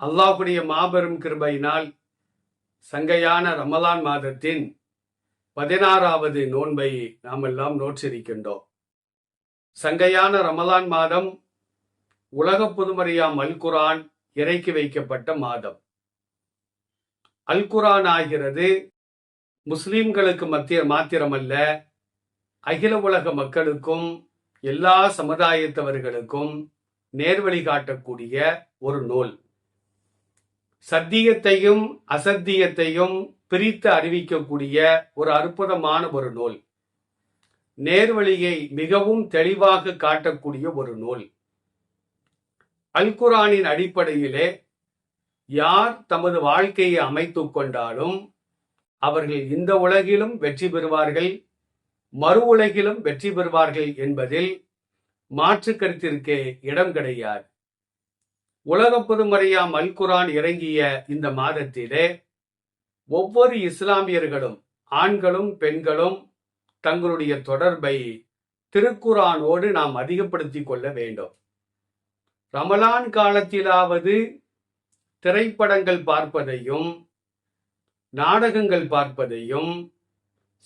அல்லாஹுடைய மாபெரும் கிருபையினால் சங்கையான ரமலான் மாதத்தின் பதினாறாவது நோன்பை நாம் எல்லாம் நோற்றிருக்கின்றோம். சங்கையான ரமலான் மாதம் உலக புதுமறையாம் அல் குரான் இறக்கி வைக்கப்பட்ட மாதம். அல் குரான் ஆகிறது முஸ்லிம்களுக்கு மத்திய மாத்திரமல்ல அகில உலக மக்களுக்கும் எல்லா சமுதாயத்தவர்களுக்கும் நேர்வழி காட்டக்கூடிய ஒரு நூல். சத்தியத்தையும் அசத்தியத்தையும் பிரித்து அறிவிக்கக்கூடிய ஒரு அற்புதமான ஒரு நூல். நேர்வழியை மிகவும் தெளிவாக காட்டக்கூடிய ஒரு நூல். அல்குரானின் அடிப்படையிலே யார் தமது வாழ்க்கையை அமைத்துக் கொண்டாலும் அவர்கள் இந்த உலகிலும் வெற்றி பெறுவார்கள் மறு உலகிலும் வெற்றி பெறுவார்கள் என்பதில் மாற்று கருத்திற்கு இடம் கிடையாது. உலக பொதுமறையாம் அல் குரான் இறங்கிய இந்த மாதத்திலே ஒவ்வொரு இஸ்லாமியர்களும் ஆண்களும் பெண்களும் தங்களுடைய தொடர்பை திருக்குரானோடு நாம் அதிகப்படுத்திக் கொள்ள வேண்டும். ரமலான் காலத்திலாவது திரைப்படங்கள் பார்ப்பதையும் நாடகங்கள் பார்ப்பதையும்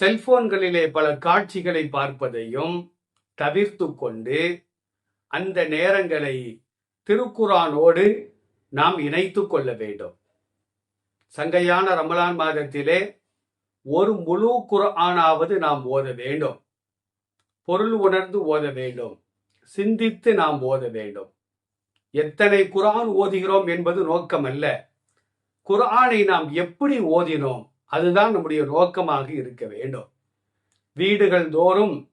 செல்போன்களிலே பல காட்சிகளை பார்ப்பதையும் தவிர்த்து கொண்டு அந்த நேரங்களை திருக்குரானோடு நாம் இணைத்து கொள்ள வேண்டும். சங்கையான ரமலான் மாதத்திலே ஒரு முழு குரானாவது நாம் ஓத வேண்டும். பொருள் உணர்ந்து ஓத வேண்டும். சிந்தித்து நாம் ஓத வேண்டும். எத்தனை குரான் ஓதுகிறோம் என்பது நோக்கமல்ல. குர்ஆனை நாம் எப்படி ஓதினோம் அதுதான் நம்முடைய நோக்கமாக இருக்க வேண்டும். வீடுகள் தோறும்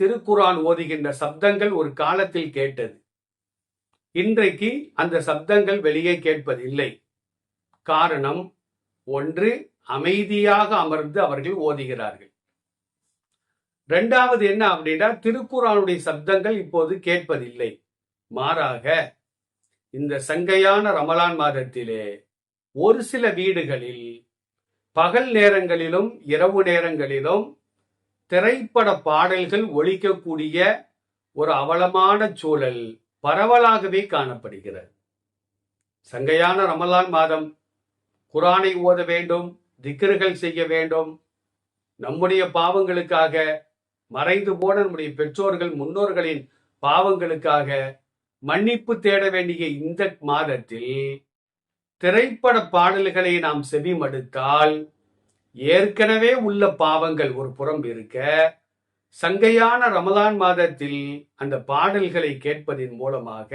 திருக்குரான் ஓதுகின்ற சப்தங்கள் ஒரு காலத்தில் கேட்டது. இன்றைக்கு அந்த சப்தங்கள் வெளியே கேட்பதில்லை. காரணம் ஒன்று அமைதியாக அமர்ந்து அவர்கள் ஓதுகிறார்கள். இரண்டாவது என்ன அப்படின்னா திருக்குறானுடைய சப்தங்கள் இப்போது கேட்பதில்லை. மாறாக இந்த சங்கையான ரமலான் மாதத்திலே ஒரு சில வீடுகளில் பகல் நேரங்களிலும் இரவு நேரங்களிலும் திரைப்பட பாடல்கள் ஒழிக்கக்கூடிய ஒரு அவலமான சூழல் பரவலாகவே காணப்படுகிறது. சங்கையான ரமலான் மாதம் குரானை ஓத வேண்டும் திக்கர்கள் செய்ய வேண்டும். நம்முடைய பாவங்களுக்காக மறைந்து போன நம்முடைய பெற்றோர்கள் முன்னோர்களின் பாவங்களுக்காக மன்னிப்பு தேட வேண்டிய இந்த மாதத்தில் திரைப்பட பாடல்களை நாம் செவிமடுத்தால் ஏற்கனவே உள்ள பாவங்கள் ஒரு புறம் இருக்க சங்கையான ரமலான் மாதத்தில் அந்த பாடல்களை கேட்பதின் மூலமாக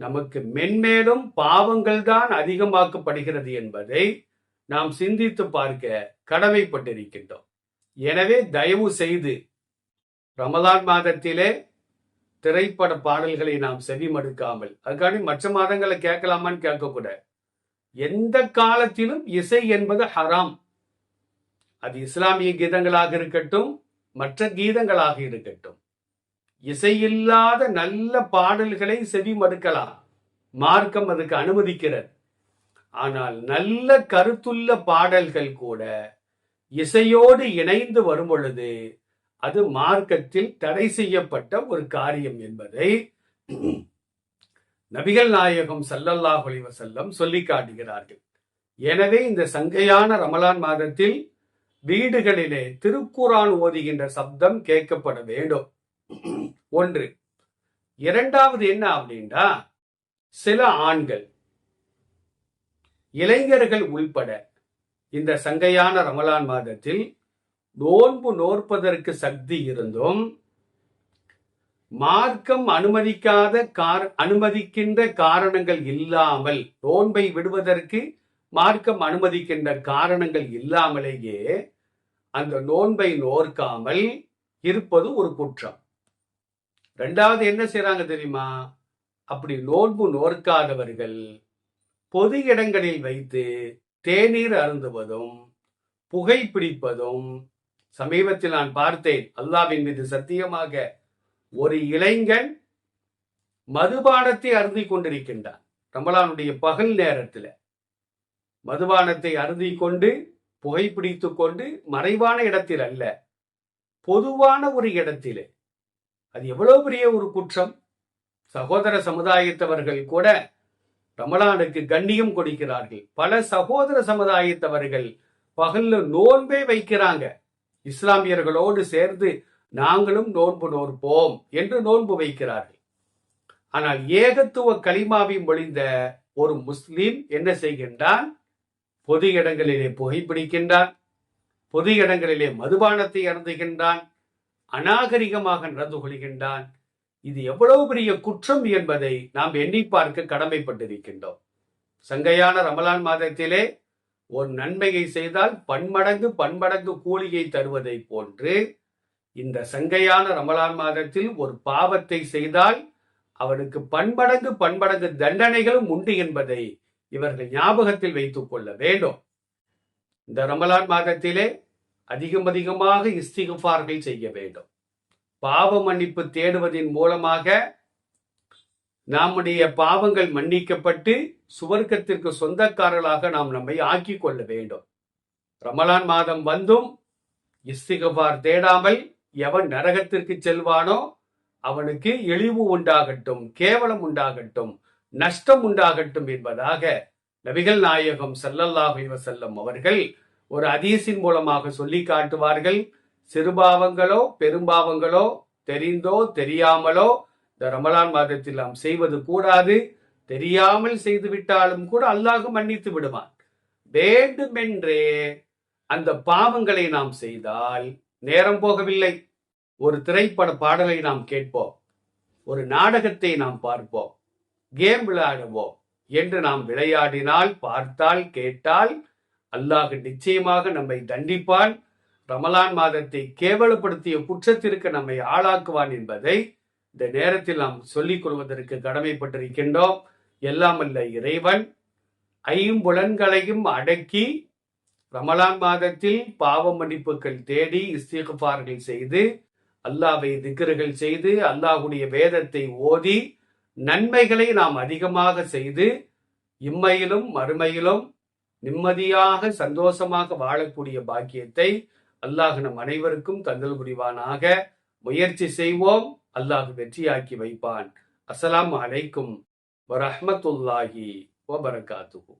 நமக்கு மென்மேலும் பாவங்கள் தான் அதிகமாக்கப்படுகிறது என்பதை நாம் சிந்தித்து பார்க்க கடமைப்பட்டிருக்கின்றோம். எனவே தயவு செய்து ரமலான் மாதத்திலே திரைப்பட பாடல்களை நாம் செவிமடுக்காமல் அதுக்காண்டி மற்ற மாதங்களை கேட்கலாமான்னு கேட்கக்கூடாது எந்த காலத்திலும் இசை என்பது ஹராம். அது இஸ்லாமிய கீதங்களாக இருக்கட்டும் மற்ற கீதங்களாக இருக்கட்டும். இசையில்லாத நல்ல பாடல்களை செவி மறுக்கலாம். மார்க்கம் அதுக்கு அனுமதிக்கிறது. ஆனால் நல்ல கருத்துள்ள பாடல்கள் கூட இசையோடு இணைந்து வரும் பொழுது அது மார்க்கத்தில் தடை செய்யப்பட்ட ஒரு காரியம் என்பதை நபிகள் நாயகம் சல்லல்லாஹ் செல்லம் சொல்லி காட்டுகிறார்கள் எனவே இந்த சங்கையான ரமலான் மாதத்தில் வீடுகளிலே திருக்குறான் ஓதுகின்ற சப்தம் கேட்கப்பட வேண்டும். ஒன்று இரண்டாவது என்ன அப்படின்னா சில ஆண்கள் இளைஞர்கள் உள்பட இந்த சங்கையான ரமலான் மாதத்தில் நோன்பு நோற்பதற்கு சக்தி இருந்தும் மார்க்கம் அனுமதிக்காத கார் அனுமதிக்கின்ற காரணங்கள் இல்லாமல் நோன்பை விடுவதற்கு மார்க்கம் அனுமதிக்கின்ற காரணங்கள் இல்லாமலேயே அந்த நோன்பை நோர்க்காமல் இருப்பது ஒரு குற்றம். ரெண்டாவது என்ன செய்றாங்க தெரியுமா? அப்படி நோன்பு நோர்க்காதவர்கள் பொது இடங்களில் வைத்து தேநீர் அருந்துவதும் புகை பிடிப்பதும் சமீபத்தில் நான் பார்த்தேன். அல்லாவின் மீது சத்தியமாக ஒரு இளைஞன் மதுபானத்தை அருந்திக் கொண்டிருக்கின்றான். ரமலானுடைய பகல் நேரத்தில். மதுபானத்தை அருந்திக் கொண்டு புகைப்பிடித்து கொண்டு மறைவான இடத்தில் அல்ல பொதுவான ஒரு இடத்திலே. அது எவ்வளவு பெரிய ஒரு குற்றம். சகோதர சமுதாயத்தவர்கள் கூட ரமலானுக்கு கண்ணியம் கொடுக்கிறார்கள். பல சகோதர சமுதாயத்தவர்கள் பகல்ல நோன்பே வைக்கிறாங்க. இஸ்லாமியர்களோடு சேர்ந்து நாங்களும் நோன்பு நோற்போம் என்று நோன்பு வைக்கிறார்கள். ஆனால் ஏகத்துவ கலிமாவை மொழிந்த ஒரு முஸ்லீம் என்ன செய்கின்றான்? பொது இடங்களிலே புகைப்பிடிக்கின்றான் பொது இடங்களிலே மதுபானத்தை அருந்துகின்றான். அநாகரிகமாக நடந்து கொள்கின்றான். இது எவ்வளவு பெரிய குற்றம் என்பதை நாம் எண்ணி பார்க்க கடமைப்பட்டிருக்கின்றோம். சங்கையான ரமலான் மாதத்திலே ஒரு நன்மையை செய்தால் பன்மடங்கு பன்மடங்கு கூலியை தருவதை போன்று இந்த சங்கையான ரமலான் மாதத்தில் ஒரு பாவத்தை செய்தால் அவனுக்கு பன்மடங்கு பன்மடங்கு தண்டனைகளும் உண்டு என்பதை இவர்கள் ஞாபகத்தில் வைத்துக் கொள்ள வேண்டும். இந்த ரமலான் மாதத்திலே அதிகம் அதிகமாக இஸ்திகுஃபார்கள் செய்ய வேண்டும். பாவ மன்னிப்பு தேடுவதன் மூலமாக நம்முடைய பாவங்கள் மன்னிக்கப்பட்டு சுவர்க்கத்திற்கு சொந்தக்காரர்களாக நாம் நம்மை ஆக்கிக் கொள்ள வேண்டும். ரமலான் மாதம் வந்தும் இஸ்திகபார் தேடாமல் எவன் நரகத்திற்கு செல்வானோ அவனுக்கு இழிவு உண்டாகட்டும் கேவலம் உண்டாகட்டும். நஷ்டம் உண்டாகட்டும் என்பதாக நபிகள் நாயகம் ஸல்லல்லாஹு அலைஹி அவர்கள் ஒரு அதீசின் மூலமாக சொல்லி காட்டுவார்கள். சிறுபாவங்களோ பெரும்பாவங்களோ தெரிந்தோ தெரியாமலோ இந்த ரமலான் மாதத்தில் நாம் செய்வது கூடாது. தெரியாமல் செய்து விட்டாலும் கூட அல்லாஹ் மன்னித்து விடுவான். வேண்டுமென்றே அந்த பாவங்களை நாம் செய்தால் நேரம் போகவில்லை. ஒரு திரைப்பட பாடலை நாம் கேட்போம். ஒரு நாடகத்தை நாம் பார்ப்போம். கேம் விளையாடுவோம் என்று நாம் விளையாடினால் பார்த்தால் கேட்டால் அல்லாஹ் நிச்சயமாக நம்மை தண்டிப்பான். ரமலான் மாதத்தை கேவலப்படுத்திய குற்றத்திற்கு நம்மை ஆளாக்குவான் என்பதை இந்த நேரத்தில் நாம் சொல்லிக் கொள்வதற்கு கடமைப்பட்டிருக்கின்றோம். எல்லாம் அல்ல இறைவன் ஐம்புலன்களையும் அடக்கி ரமலான் மாதத்தில் பாவ மன்னிப்புகள் தேடி இஸ்திகுபார்கள் செய்து அல்லாவை திக்கர்கள் செய்து அல்லாஹுடைய வேதத்தை ஓதி நன்மைகளை நாம் அதிகமாக செய்து இம்மையிலும் மறுமையிலும் நிம்மதியாக சந்தோஷமாக வாழக்கூடிய பாக்கியத்தை அல்லாஹ் நம் அனைவருக்கும் தந்தல் புரிவானாக. முயற்சி செய்வோம். அல்லாஹ் வெற்றியாக்கி வைப்பான். அஸ்லாம் அலைக்கும் வரஹமத்துல்லாஹி வபரகாத்துஹு.